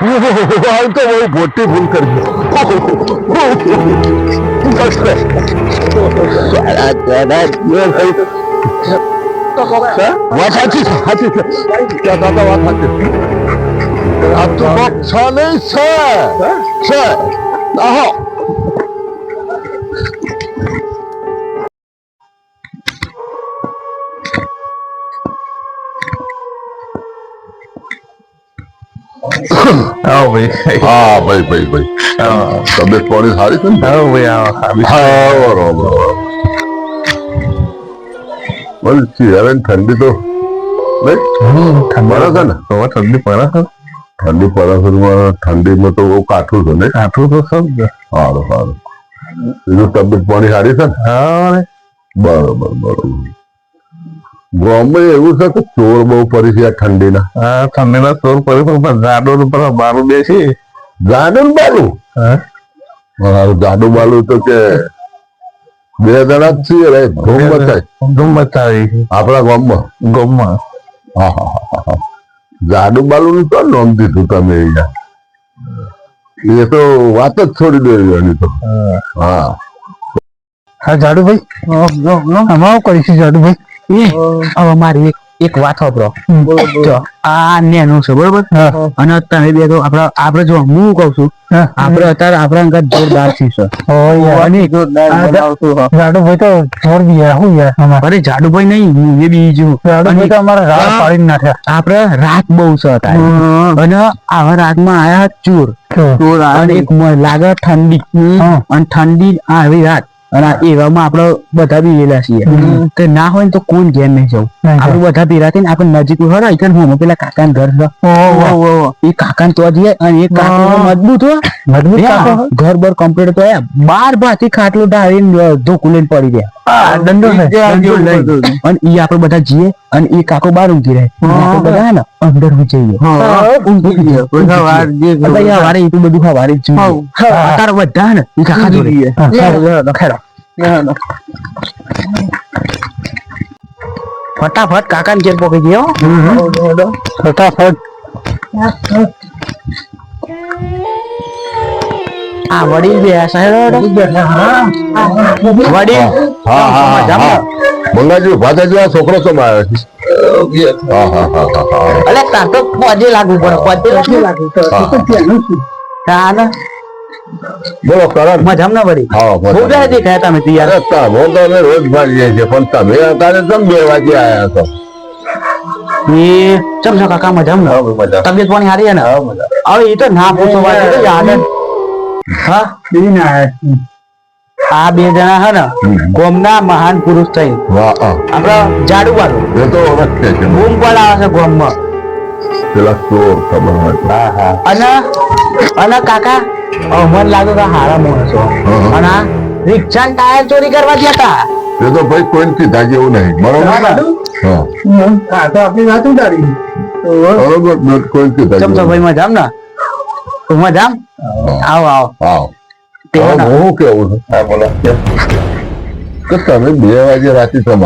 તો બહુ મોટી ભૂલ કરી. વાત સાચી છે સાચી છે. ત્યાં દાદા વાત સાચી છે. આ તો છ નહીં છ. છ. આહો. આવો ભાઈ. હા ભાઈ ભાઈ ભાઈ. તબિયત પાણી સારી છે ને? હા ભાઈ હા બરોબર બોલ ઠંડી તો પડે છે ને? તો ઠંડી પડે છે? ઠંડી પડે ઠંડીમાં તો બહુ કાઠું છે નહીં કાઠું તો સમજ સારું સારું. બીજું તબિયત પાણી સારી છે ને? હા બરોબર બરોબર. ગામમાં એવું છે કે ચોર બહુ પડી છે આ ઠંડીના. હા ઠંડીના ચોર પર પણ જાડો ઉપર બારું બેસી જાડું બાલું? હા. જાડો બાલું તો કે બે જણા જ છીએ રે ધૂમ મચાય. ધૂમ મચાવી આપણા ગામમાં? ગામમાં. હા હા હા હા જાડુ બાલુ નું તો નામ દીધું તમે અહીંયા. એ તો વાત જ છોડી દેવી એની તો. હા. હા. જાડુભાઈ. અમારું કરીશું જાડુભાઈ? હવે મારી એક એક વાત સાંભળો. જો આ નેનું છે બરોબર? અને તમે બે તો આપડે આપડે જો હું કઉ છું. આપડે અત્યારે આપડા અંગત જોરદાર છે જાડુભાઈ તો જોર બી હું અરે જાડુભાઈ નહીં હું એ બીજું જાડુભાઈ તો અમારે રાત પાડી નાખ્યા. આપડે રાત બહુ છે હતા અને આવા રાતમાં આયા ચોર. ચોર અને એક લાગે ઠંડી. અને ઠંડી આવી રાત. અને એવામાં આપડે બધા બી વેલા છીએ તો ના હોય ને તો કોણ ઘેર નહીં જવું? આપણે બધા ભેરા થઈને આપણે નજીક હોય ને હું પેલા કાકા ઘર છે. એ કાકા તો જઈએ અને એ કાકો મજબૂત હોય મજબૂત ઘર બર કમ્પ્લીટ તો બાર ભાથી ખાટલો ઢાળીને ધોકું લઈને પડી ગયા હા, દંડો છે. દંડો લઈને. અને ઈ આપણે બધા જઈએ અને એ કાકો બાર ઊંઘી રહે. આપણે બધા ને અંદર હું જઈએ. ઊંઘી જઈએ. એટલે યાર વારે બધું વારે જ જોઈએ. અત્યારે બધા ને ઈ કાકા જોડે. હા, ખેડો ફટાફટ કાકા ને ઘેર પોકી ગયો. ફટાફટ. આ વડીલ બે સાહેબ વડીલ હા. હા હા હા મંગાજી ભાતાજી આ છોકરો તો આવ્યો છે. હા હા હા હા હા. અલે તાર તો પજે લાગુ પડે પજે લાગુ તો ને? બોલો કરણ. મજામ વળી હા મજા. બધા દેખાય તમે તૈયાર? હતા તમે તો અમે રોજ ભાગીએ છીએ પણ તમે અત્યારે તમે બે વાગે આવ્યા છો? એ ચમ છો કાકા મજામ? તબિયત પાણી હારી છે ને? હવે એ તો ના પૂછો વાત યાદ જ હા? આ બે જણા હે ને ગોમના મહાન પુરુષ થઈ. આપડે જાડુ વાળું એ તો ઓળખે છે. બૂમ ગોમમાં. પેલા ચોર ખબર હા હા. અને અને કાકા અ, લાગે કે હારા માણસો. અને રિક્ષા ટાયર ચોરી કરવા ગયા હતા એ તો ભાઈ કોઈ કીધા જેવું નહીં. બરોબર? હા હા. તો આપણી વાત ઉડાડી બરોબર કોઈ કીધા ચમ છો ભાઈ મજામ ને? તું મજામ? આવો આવો. ના. હું કેવું છું? હા બોલો. કે તમે બે વાગે રાતે તમે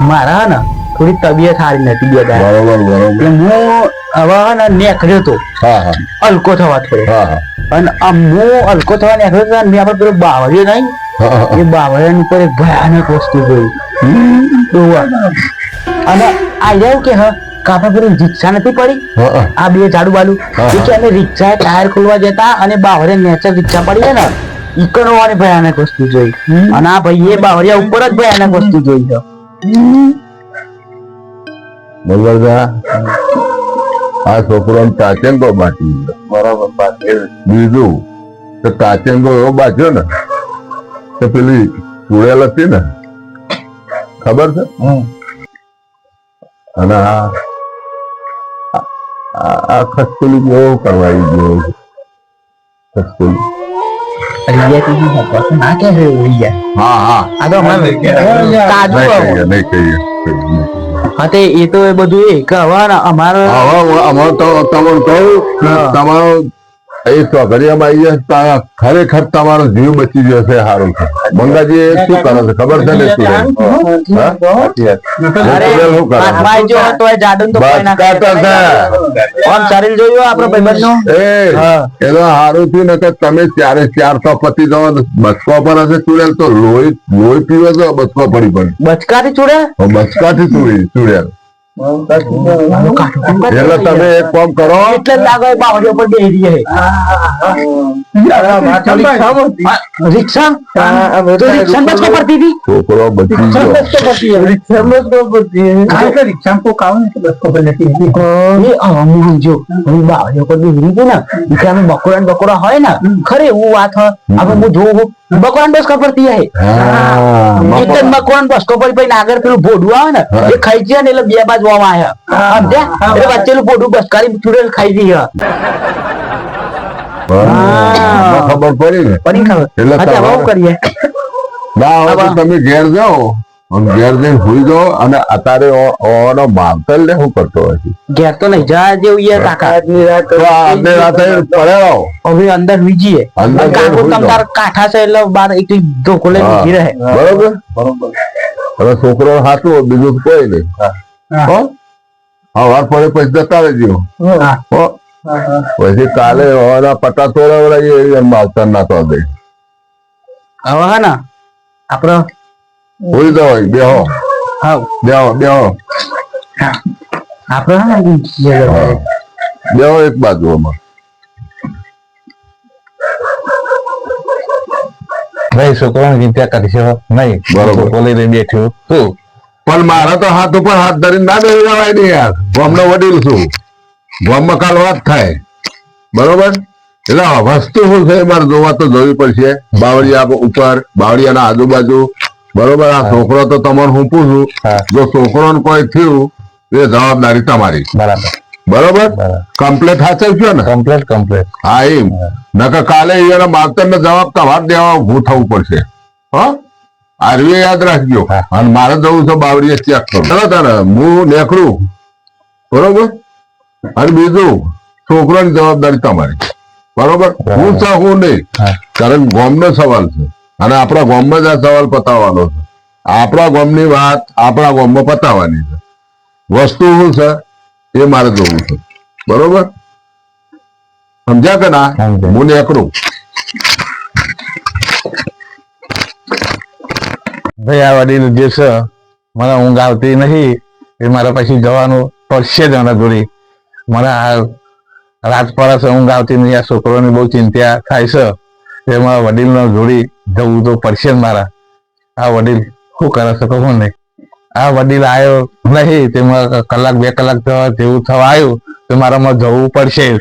મારા હે ને થોડી તબિયત સારી નથી બે દાડા. બરોબર બરોબર. હું હવે ને નેકળ્યો તો. હા હા. હલકો થવા થોડો હા હા. અને આમ હું હલકો થવા નીકળ્યો તો મેં આપણે પેલો બાવળ્યો નહીં એ બાવળિયાની ઉપર એક ભયાનક વસ્તુ જોઈ. અને આ કે હા કાપા પેલી રિક્ષા નથી પડી? આ બે ઝાડુ બાલુ. એ કે અમે રિક્ષા ટાયર ખોલવા જતા અને બાવરે નેચર રિક્ષા પડી ને ઈકણ હોવાની ભયાનક વસ્તુ જોઈ. અને આ ભાઈએ બાવરિયા ઉપર જ ભયાનક વસ્તુ જોઈ છે. બરોબર આ. છોકરો કાચેંગો બાટી બરાબર બીજું તો કાચેંગો એવો બાજ્યો ને તો પેલી ચુડેલ હતી ને ખબર છે? અને આ આ- ખસકોલી કેવો કરવાઈ ગયો છે ખસકોલી ના કે રિયા? હા હા. આ તો કાજુ નહીં. હા તે એ તો એ બધું એ કે હવે અમારે હવે અમારે તો તમને કહું તમારો એ ચોકડીયામાં આવી જાય તા ખરેખર તમારો જીવ બચી જશે સારું છે. મંગાજી એ શું કરો છો? ખબર છે ને શું છે. તમે ચારે ચાર તો પતી બચકો પર હશે ચૂડેલ તો લોહી લોહી પીવે તો બચકો પડી પડે. બચકાથી છોડે બચકાથી ચૂડી ચૂડેલ. એટલે તમે એક કામ કરો. એટલે લાગે એ બાવળીઓ બેહી રહી રિક્ષા તો રિક્ષા બચકો પડતી હતી? છોકરો બચી ગયો એ અમુક જો હું બાવળીઓ પર બેહી રહી હતી ને બકોડા હોય ને ખરે એવું વાત હોય. આપણે હું જોઉં બકોડા બસ ખબર પડતી હે. હા. એક બસ ખબર પડી આગળ પેલું ભોડું આવે ને એ ખાઈ જાય ને એટલે બે બાજુ આવા આયા. સમજ્યા? એટલે વચ્ચેલું ભોડું બસકારી ચૂડેલ ખાઈ જઈએ. ખબર પડી ને. પડી ખબર. એટલે હવે કરીએ. ના હવે તમે ઘેર જાઓ. ઘેર જઈને અને અત્યારે ઓનો માવતર ને શું કરતો છે ઘેર તો નહીં જા જેવું યાર કાકા. તો રાતે પડેલો હવે અંદર વીજીએ. અંદર કાકુ કાંઠા છે એટલે બાર એક ધોકો લઈને હા. રહે. બરોબર? હવે છોકરો હાથું કોઈ નહીં. હો? સવાર પડે પછી જતા રહેજો. પછી કાલે ઓના પટ્ટા તોડાવડાવીએ માવતર ના તો દે. હવે હા ને આપડે હોઈ જાઓ બેહો હા બેહો બેહો ને હા. બેહો એક બાજુ અમાર ભાઈ છોકરાને ચિંતા છે નહીં બરોબર. બોલી બેઠ્યો શું પણ મારા તો હાથ ઉપર હાથ ધરીને ના બેસી જવાય નહીં યાર ગામનો વડીલ છું ગામમાં કાલ વાત થાય બરોબર એટલે વસ્તુ શું છે મારે જોવા તો જોવી પડશે બાવળિયા ઉપર બાવળિયાના આજુબાજુ બરોબર? આ છોકરો તો તમને હું પૂછું જો છોકરો કોઈ થયું એ જવાબદારી તમારી. બરાબર. કમ્પ્લેટ સાચવશો ને? કમ્પ્લેટ કમ્પ્લેટ હા એમ. નકર કાલે એના માવતર ને જવાબ તમારે દેવા ઉભું થવું પડશે. હા? આરવી યાદ રાખજો. અને મારે જવું છે બાવડીએ ચેક કરો ચાલો તારે હું નીકળું. બરોબર? અને બીજું છોકરાની જવાબદારી તમારી. બરોબર? હું છું હું નહીં. કારણ ગોમનો સવાલ છે. અને આપણા ગામમાં જ આ સવાલ પતાવવાનો છે. આપણા ગામની વાત આપણા ગામમાં પતાવવાની છે. વસ્તુ શું છે? એ મારે જોવું છે. બરોબર? સમજ્યા કે ના? હું નીકળું. ભાઈ આ વડીલ જે છે મને ઊંઘ આવતી નથી. એ મારે પછી જવાનું પડશે જ મને જોડી. મને આ રાત છે ઊંઘ આવતી નહીં આ છોકરોની બહુ ચિંતા થાય છે. એમાં વડીલનો જોડી જવું તો પડશે મારા આ વડીલ શું કરે છે શું નહીં આ વડીલ આવ્યો નહીં, તેમાં કલાક બે કલાક જેવું થવા આવ્યું, તો મારામાં જવું પડશે.